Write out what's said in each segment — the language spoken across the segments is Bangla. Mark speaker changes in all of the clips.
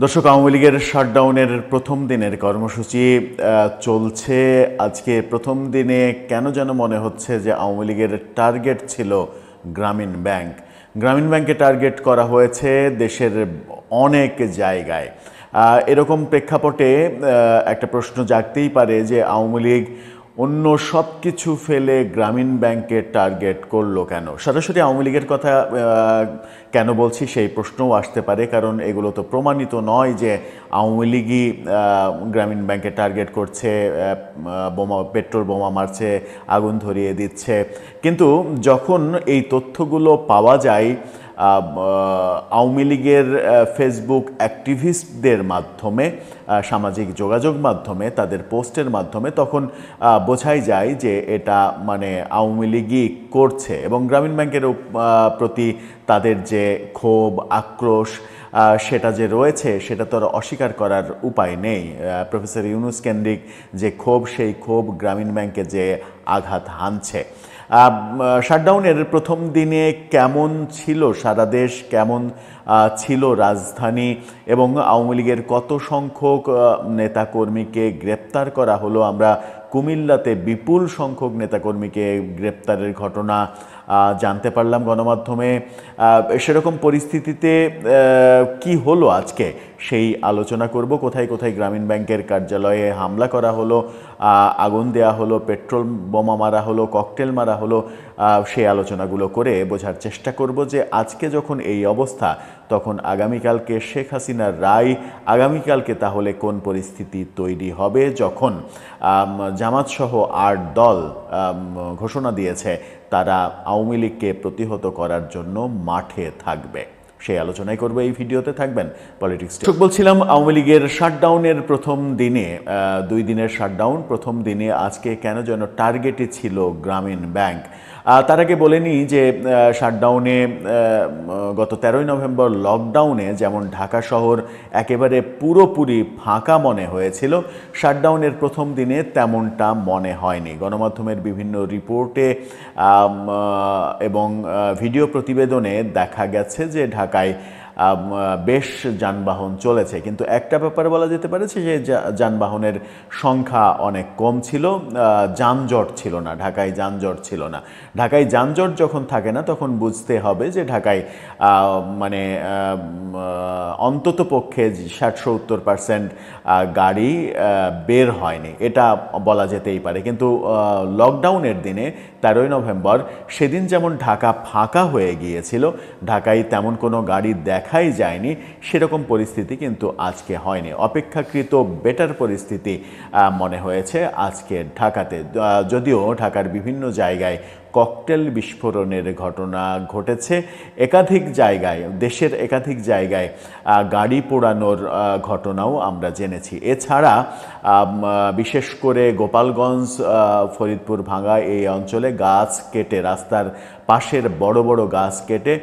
Speaker 1: দর্শক, আওয়ামী লীগের শাটডাউনের প্রথম দিনের কর্মসূচি চলছে। আজকে প্রথম দিনে কেন যেন মনে হচ্ছে যে আওয়ামী লীগের টার্গেট ছিল গ্রামীণ ব্যাংক। গ্রামীণ ব্যাংকে টার্গেট করা হয়েছে দেশের অনেক জায়গায়। এরকম প্রেক্ষাপটে একটা প্রশ্ন জাগতেই পারে যে আওয়ামী লীগ অন্য সব কিছু ফেলে গ্রামীণ ব্যাংকে টার্গেট করল কেন? সরাসরি আওয়ামী লীগের কথা কেন বলছি সেই প্রশ্নও আসতে পারে, কারণ এগুলো তো প্রমাণিত নয় যে আওয়ামী লীগই গ্রামীণ ব্যাংকে টার্গেট করছে বোমা, পেট্রোল বোমা মারছে, আগুন ধরিয়ে দিচ্ছে। কিন্তু যখন এই তথ্যগুলো পাওয়া যায় আওয়ামী লীগের ফেসবুক অ্যাক্টিভিস্টদের মাধ্যমে সামাজিক যোগাযোগ মাধ্যমে, তাদের পোস্টের মাধ্যমে তখন বোঝাই যায় যে এটা মানে আওয়ামী লীগই করছে এবং গ্রামীণ ব্যাংকের প্রতি তাদের যে ক্ষোভ, আক্রোশ সেটা যে রয়েছে সেটা তো অস্বীকার করার উপায় নেই। প্রফেসর ইউনুস কেন্দ্রিক যে ক্ষোভ, সেই ক্ষোভ গ্রামীণ ব্যাংকে যে আঘাত হানছে। শাটডাউনের প্রথম দিনে কেমন ছিল সারা দেশ? কেমন ছিল রাজধানী? এবং আওয়ামী লীগের কত সংখ্যক নেতাকর্মীকে গ্রেপ্তার করা হলো? আমরা কুমিল্লাতে বিপুল সংখ্যক নেতাকর্মীকে গ্রেপ্তারের ঘটনা জানতে পারলাম গণমাধ্যমে। সেরকম পরিস্থিতিতে কি হলো আজকে? সেই আলোচনা করব। কোথায় কোথায় গ্রামীণ ব্যাংকের কার্যালয়ে হামলা করা হলো? আগুন দেয়া হলো, পেট্রোল বোমা মারা হলো, ককটেল মারা হলো সেই আলোচনাগুলো করে বোঝার চেষ্টা করব যে আজকে যখন এই অবস্থা, তখন আগামীকালকে শেখ হাসিনার রায়, আগামীকালকে তাহলে কোন পরিস্থিতি তৈরি হবে যখন জামাতসহ আট দল ঘোষণা দিয়েছে, তারা আওয়ামী লীগকে প্রতিহত করার জন্য মাঠে থাকবে। সেই আলোচনাই করব এই ভিডিওতে, থাকবেন পলিটিক্স ঠিক বলছিলাম আওয়ামী লীগের শাটডাউনের প্রথম দিনে দুই দিনের শাটডাউন, প্রথম দিনে আজকে কেন যেন টার্গেটে ছিল গ্রামীণ ব্যাংক। তার আগে বলে নিই যে শাটডাউনে গত তেরোই নভেম্বর লকডাউনে যেমন ঢাকা শহর একেবারে পুরোপুরি ফাঁকা মনে হয়েছিল, শাটডাউনের প্রথম দিনে তেমনটা মনে হয়নি। গণমাধ্যমের বিভিন্ন রিপোর্টে এবং ভিডিও প্রতিবেদনে দেখা গেছে যে ঢাকায় বেশ যানবাহন চলেছে। কিন্তু একটা ব্যাপার বলা যেতে পারে যে যানবাহনের সংখ্যা অনেক কম ছিল যানজট ছিল না, ঢাকায় যানজট ছিল না। ঢাকায় যানজট যখন থাকে না, তখন বুঝতে হবে যে ঢাকায় মানে অন্তত পক্ষে ষাট, সত্তর পার্সেন্ট গাড়ি বের হয়নি। এটা বলা যেতেই পারে। কিন্তু লকডাউনের দিনে তেরোই নভেম্বর সেদিন যেমন ঢাকা ফাঁকা হয়ে গিয়েছিল, ঢাকায় তেমন কোনো গাড়ি দেখাই যায়নি, সেরকম পরিস্থিতি কিন্তু আজকে হয়নি। অপেক্ষাকৃত বেটার পরিস্থিতি মনে হয়েছে আজকে ঢাকাতে। যদিও ঢাকার বিভিন্ন জায়গায় ককটেল বিস্ফোরণের ঘটনা ঘটেছে একাধিক জায়গায়, দেশের একাধিক জায়গায় গাড়ি পোড়ানোর ঘটনাও আমরা জেনেছি। এছাড়া বিশেষ করে গোপালগঞ্জ ফরিদপুর ভাঙ্গা এই অঞ্চলে গাছ কেটে, রাস্তার পাশের বড় বড় গাছ কেটে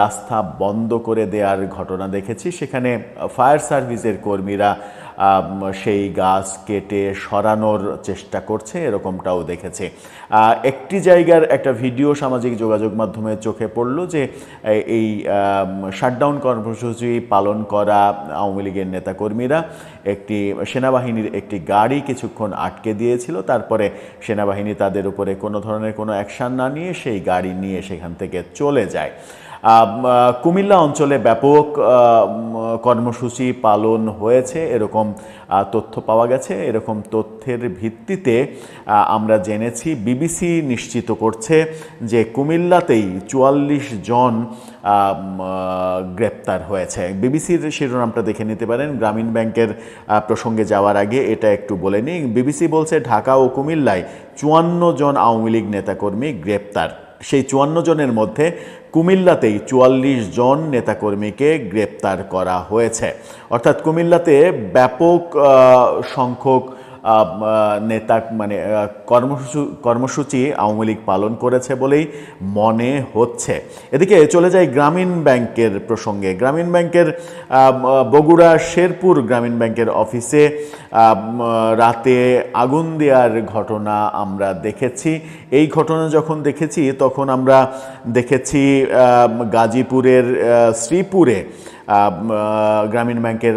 Speaker 1: রাস্তা বন্ধ করে দেওয়ার ঘটনা দেখেছি। সেখানে ফায়ার সার্ভিসের কর্মীরা সেই গাছ কেটে সরানোর চেষ্টা করছে, এরকমটাও দেখেছে। একটি জায়গার একটা ভিডিও সামাজিক যোগাযোগ মাধ্যমে চোখে পড়ল যে এই শাটডাউন কর্মসূচি পালন করা আওয়ামী লীগের নেতাকর্মীরা একটি সেনাবাহিনীর একটি গাড়ি কিছুক্ষণ আটকে দিয়েছিল, তারপরে সেনাবাহিনী তাদের উপরে কোনো ধরনের কোনো অ্যাকশান না নিয়ে সেই গাড়ি নিয়ে সেখান থেকে চলে যায়। কুমিল্লা অঞ্চলে ব্যাপক কর্মসূচি পালন হয়েছে, এরকম তথ্য পাওয়া গেছে। এরকম তথ্যের ভিত্তিতে আমরা জেনেছি, বিবিসি নিশ্চিত করছে যে কুমিল্লাতেই চুয়াল্লিশ জন গ্রেপ্তার হয়েছে। বিবিসির শিরোনামটা দেখে নিতে পারেন। গ্রামীণ ব্যাংকের প্রসঙ্গে যাওয়ার আগে এটা একটু বলে নিই। বিবিসি বলছে, ঢাকা ও কুমিল্লায় চুয়ান্ন জন আওয়ামী লীগ নেতাকর্মী গ্রেপ্তার। সেই চুয়ান্ন জনের মধ্যে কুমিল্লাতেই চুয়াল্লিশ জন নেতাকর্মীকে গ্রেপ্তার করা হয়েছে। অর্থাৎ কুমিল্লাতে ব্যাপক সংখ্যক নেতা মানে কর্মসূচি কর্মসূচি আওয়ামী লীগ পালন করেছে বলেই মনে হচ্ছে। এদিকে চলে যায় গ্রামীণ ব্যাংকের প্রসঙ্গে। গ্রামীণ ব্যাংকের বগুড়া শেরপুর গ্রামীণ ব্যাংকের অফিসে রাতে আগুন দেওয়ার ঘটনা আমরা দেখেছি। এই ঘটনা যখন দেখেছি, তখন আমরা দেখেছি গাজীপুরের শ্রীপুরে গ্রামীণ ব্যাংকের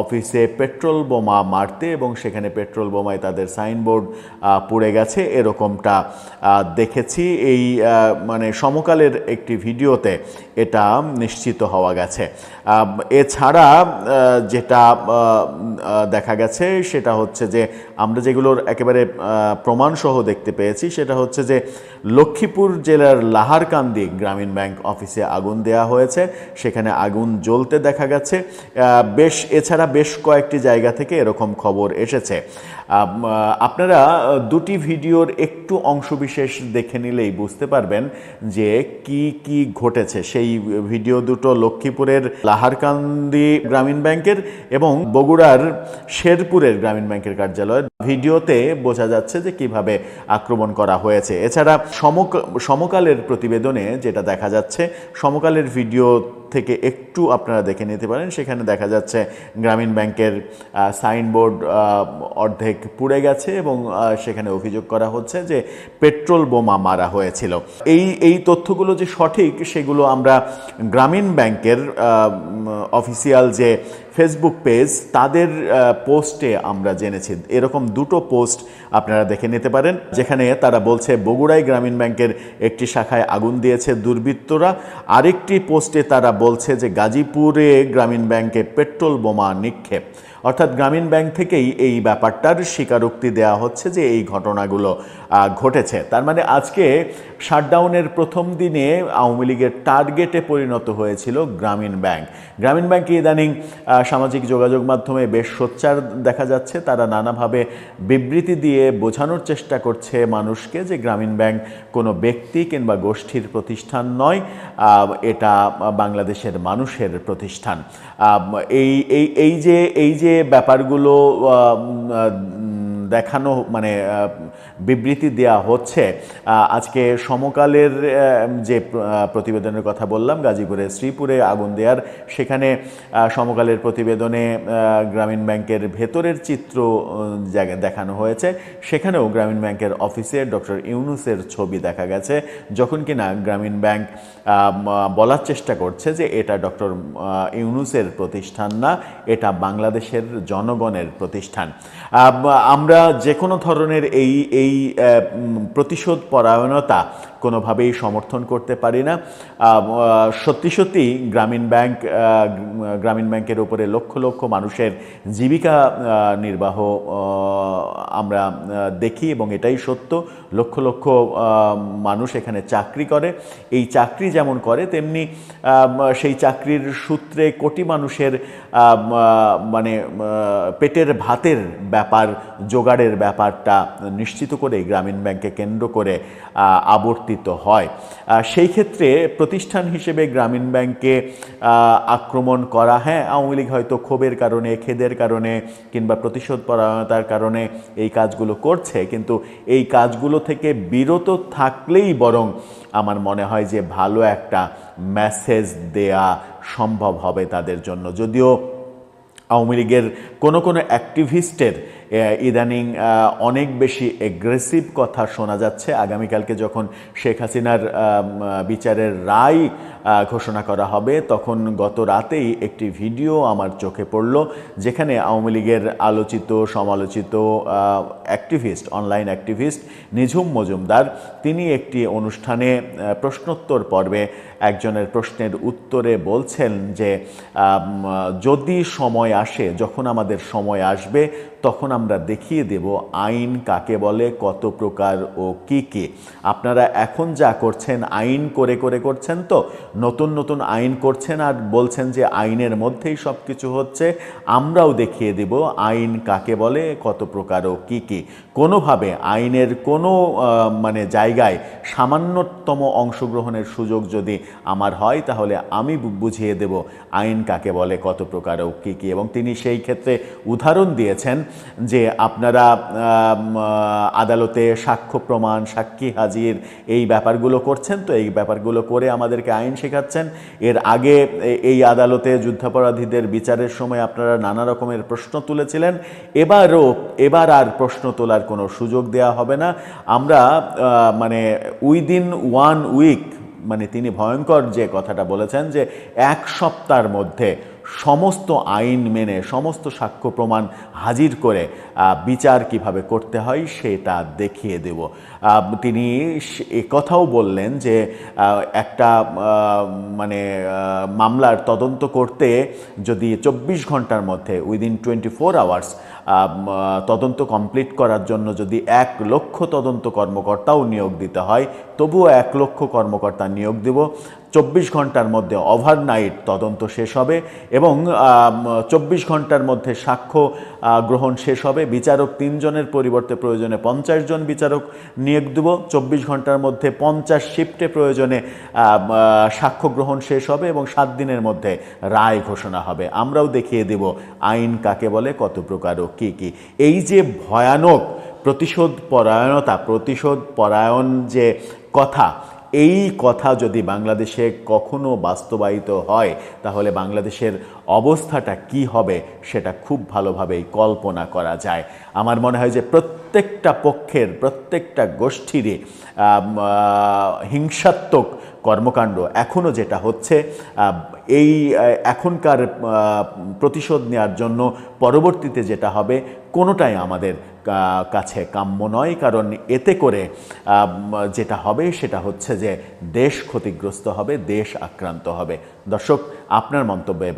Speaker 1: অফিসে পেট্রোল বোমা মারতে এবং সেখানে পেট্রোল বোমায় তাদের সাইনবোর্ড পুড়ে গেছে, এরকমটা দেখেছি। এই মানে সমকালের একটি ভিডিওতে এটা নিশ্চিত হওয়া গেছে। এছাড়া যেটা দেখা গেছে সেটা হচ্ছে যে আমরা যেগুলোর একেবারে প্রমাণসহ দেখতে পেয়েছি, সেটা হচ্ছে যে লক্ষ্মীপুর জেলার লাহারকান্দি গ্রামীণ ব্যাংক অফিসে আগুন দেওয়া হয়েছে। সেখানে আগুন জ্বলতে দেখা গেছে। বেশ, এছাড়া বেশ কয়েকটি জায়গা থেকে এরকম খবর এসেছে। আপনারা দুটি ভিডিওর একটু অংশবিশেষ দেখে নিলেই বুঝতে পারবেন যে কি কি ঘটেছে। সেই ভিডিও দুটো লক্ষ্মীপুরের লাহারকান্দি গ্রামীণ ব্যাংকের এবং বগুড়ার শেরপুরের গ্রামীণ ব্যাংকের কার্যালয় ভিডিওতে বোঝা যাচ্ছে যে কীভাবে আক্রমণ করা হয়েছে। এছাড়া সমক সমকালের প্রতিবেদনে যেটা দেখা যাচ্ছে সমকালের ভিডিও থেকে একটু আপনারা দেখে নিতে পারেন। সেখানে দেখা যাচ্ছে গ্রামীণ ব্যাংকের সাইনবোর্ড অর্ধেক পুড়ে গেছে এবং সেখানে অভিযোগ করা হচ্ছে যে পেট্রোল বোমা মারা হয়েছিল। এই এই তথ্যগুলো যে সঠিক সেগুলো আমরা গ্রামীণ ব্যাংকের অফিসিয়াল যে ফেসবুক পেজ, তাদের পোস্টে আমরা জেনেছি। এরকম দুটো পোস্ট আপনারা দেখে নিতে পারেন, যেখানে তারা বলছে বগুড়াই গ্রামীণ ব্যাংকের একটি শাখায় আগুন দিয়েছে দুর্বৃত্তরা। আরেকটি পোস্টে তারা বলছে যে গাজীপুরে গ্রামীণ ব্যাংকে পেট্রোল বোমা নিক্ষেপ। অর্থাৎ গ্রামীণ ব্যাংক থেকেই এই ব্যাপারটার স্বীকারোক্তি দেওয়া হচ্ছে যে এই ঘটনাগুলো ঘটেছে। তার মানে আজকে শাটডাউনের প্রথম দিনে আওয়ামী লীগের টার্গেটে পরিণত হয়েছিল গ্রামীণ ব্যাংক। গ্রামীণ ব্যাংকে ইদানিং সামাজিক যোগাযোগ মাধ্যমে বেশ সোচ্চার দেখা যাচ্ছে। তারা নানাভাবে বিবৃতি দিয়ে বোঝানোর চেষ্টা করছে মানুষকে যে গ্রামীণ ব্যাংক কোনো ব্যক্তি কিংবা গোষ্ঠীর প্রতিষ্ঠান নয় এটা বাংলাদেশের মানুষের প্রতিষ্ঠান। এই এই এই যে এই যে ব্যাপারগুলো দেখানো মানে বিবৃতি দেওয়া হচ্ছে আজকে সমকালের যে প্রতিবেদনের কথা বললাম, গাজীপুরে, শ্রীপুরে আগুন দেওয়ার সেখানে সমকালের প্রতিবেদনে গ্রামীণ ব্যাংকের ভেতরের চিত্র দেখানো হয়েছে। সেখানেও গ্রামীণ ব্যাংকের অফিসে ডক্টর ইউনুসের ছবি দেখা গেছে। যখন কিনা গ্রামীণ ব্যাংক বলার চেষ্টা করছে যে এটা ডক্টর ইউনুসের প্রতিষ্ঠান না, এটা বাংলাদেশের জনগণের প্রতিষ্ঠান। আমরা যে কোনো ধরনের এই এই প্রতিশোধ পরায়ণতা কোনোভাবেই সমর্থন করতে পারি না। সত্যি সত্যি গ্রামীণ ব্যাংক গ্রামীণ ব্যাংকের উপরে লক্ষ লক্ষ মানুষের জীবিকা নির্বাহ আমরা দেখি এবং এটাই সত্য। লক্ষ লক্ষ মানুষ এখানে চাকরি করে। এই চাকরি যেমন করে তেমনি সেই চাকরির সূত্রে কোটি মানুষের মানে পেটের ভাতের ব্যাপার জোগাড়ের ব্যাপারটা নিশ্চিত করে গ্রামীণ ব্যাংকে কেন্দ্র করে আহ, আবর্তিত হয়। সেই ক্ষেত্রে প্রতিষ্ঠান হিসেবে গ্রামীণ ব্যাংকে আক্রমণ করা হ্যাঁ আওয়ামী লীগ হয়তো ক্ষোভের কারণে, খেদের কারণে কিংবা প্রতিশোধ পরায়ণতার কারণে এই কাজগুলো করছে। কিন্তু এই কাজগুলো থেকে বিরত থাকলেই বরং আমার মনে হয় যে ভালো একটা মেসেজ দেয়া সম্ভব হবে তাদের জন্য। যদিও আওয়ামী লীগের কোনো কোনো অ্যাক্টিভিস্টের ইদানিং অনেক বেশি এগ্রেসিভ কথা শোনা যাচ্ছে। আগামীকালকে যখন শেখ হাসিনার বিচারের রায় ঘোষণা করা হবে, তখন গত রাতেই একটি ভিডিও আমার চোখে পড়ল, যেখানে আওয়ামী লীগের আলোচিত, সমালোচিত activist online activist Nijhum Majumdar, তিনি একটি অনুষ্ঠানে প্রশ্নোত্তর পর্বে একজনের প্রশ্নের উত্তরে বলছেন যে যদি সময় আসে, যখন আমাদের সময় আসবে তখন আমরা দেখিয়ে দেব আইন কাকে বলে, কত প্রকার ও কি কি। আপনারা এখন যা করছেন, আইন করে করে করছেন তো? নতুন নতুন আইন করছেন আর বলছেন যে আইনের মধ্যেই সব কিছু হচ্ছে, আমরাও দেখিয়ে দেব আইন কাকে বলে, কত প্রকার ও কি কি। কোনোভাবে আইনের কোনো মানে জায়গায় সামান্যতম অংশগ্রহণের সুযোগ যদি আমার হয়, তাহলে আমি বুঝিয়ে দেব আইন কাকে বলে, কত প্রকার ও কী কী। এবং তিনি সেই ক্ষেত্রে উদাহরণ দিয়েছেন যে আপনারা আদালতে সাক্ষ্য প্রমাণ, সাক্ষী হাজির এই ব্যাপারগুলো করছেন। তো এই ব্যাপারগুলো করে আমাদেরকে আইন শেখাচ্ছেন। এর আগে এই আদালতে যুদ্ধাপরাধীদের বিচারের সময় আপনারা নানা রকমের প্রশ্ন তুলেছিলেন। এবারও, এবার আর প্রশ্ন তোলার কোনো সুযোগ দেওয়া হবে না। আমরা মানে উইদিন ওয়ান উইক মানে তিনি ভয়ঙ্কর যে কথাটা বলেছেন যে এক সপ্তাহের মধ্যে সমস্ত আইন মেনে সমস্ত সাক্ষ্য প্রমাণ হাজির করে বিচার কীভাবে করতে হয় সেটা দেখিয়ে দেব। তিনি কথাও বললেন যে একটা মানে মামলার তদন্ত করতে যদি চব্বিশ ঘণ্টার মধ্যে উইদিন টোয়েন্টি ফোর আওয়ার্স তদন্ত কমপ্লিট করার জন্য যদি এক লক্ষ তদন্ত কর্মকর্তাও নিয়োগ দিতে হয়, তবুও এক লক্ষ কর্মকর্তা নিয়োগ দেব। চব্বিশ ঘণ্টার মধ্যে ওভারনাইট তদন্ত শেষ হবে এবং চব্বিশ ঘণ্টার মধ্যে সাক্ষ্য গ্রহণ শেষ হবে। বিচারক তিনজনের পরিবর্তে প্রয়োজনে পঞ্চাশ জন বিচারক নিয়োগ দেব। চব্বিশ ঘণ্টার মধ্যে পঞ্চাশ শিফটে প্রয়োজনে সাক্ষ্য গ্রহণ শেষ হবে এবং সাত দিনের মধ্যে রায় ঘোষণা হবে। আমরাও দেখিয়ে দেব আইন কাকে বলে, কত প্রকার ও কী কী। এই যে ভয়ানক প্রতিশোধ পরায়ণতা, প্রতিশোধ পরায়ণ যে কথা এই কথা যদি বাংলাদেশে কখনো বাস্তবায়িত হয়, তাহলে বাংলাদেশের অবস্থাটা কি হবে সেটা খুব ভালোভাবেই কল্পনা করা যায়। আমার মনে হয় যে প্রত্যেকটা পক্ষের, প্রত্যেকটা গোষ্ঠীরই হিংসাত্মক কর্মকাণ্ড এখনও যেটা হচ্ছে এই এখনকার প্রতিশোধ নেওয়ার জন্য পরবর্তীতে যেটা হবে কোনোটাই আমাদের কাছে কাম্য নয়। কারণ এতে করে যেটা হবে সেটা হচ্ছে যে দেশ ক্ষতিগ্রস্ত হবে, দেশ আক্রান্ত হবে। দর্শক, আপনার মন্তব্যে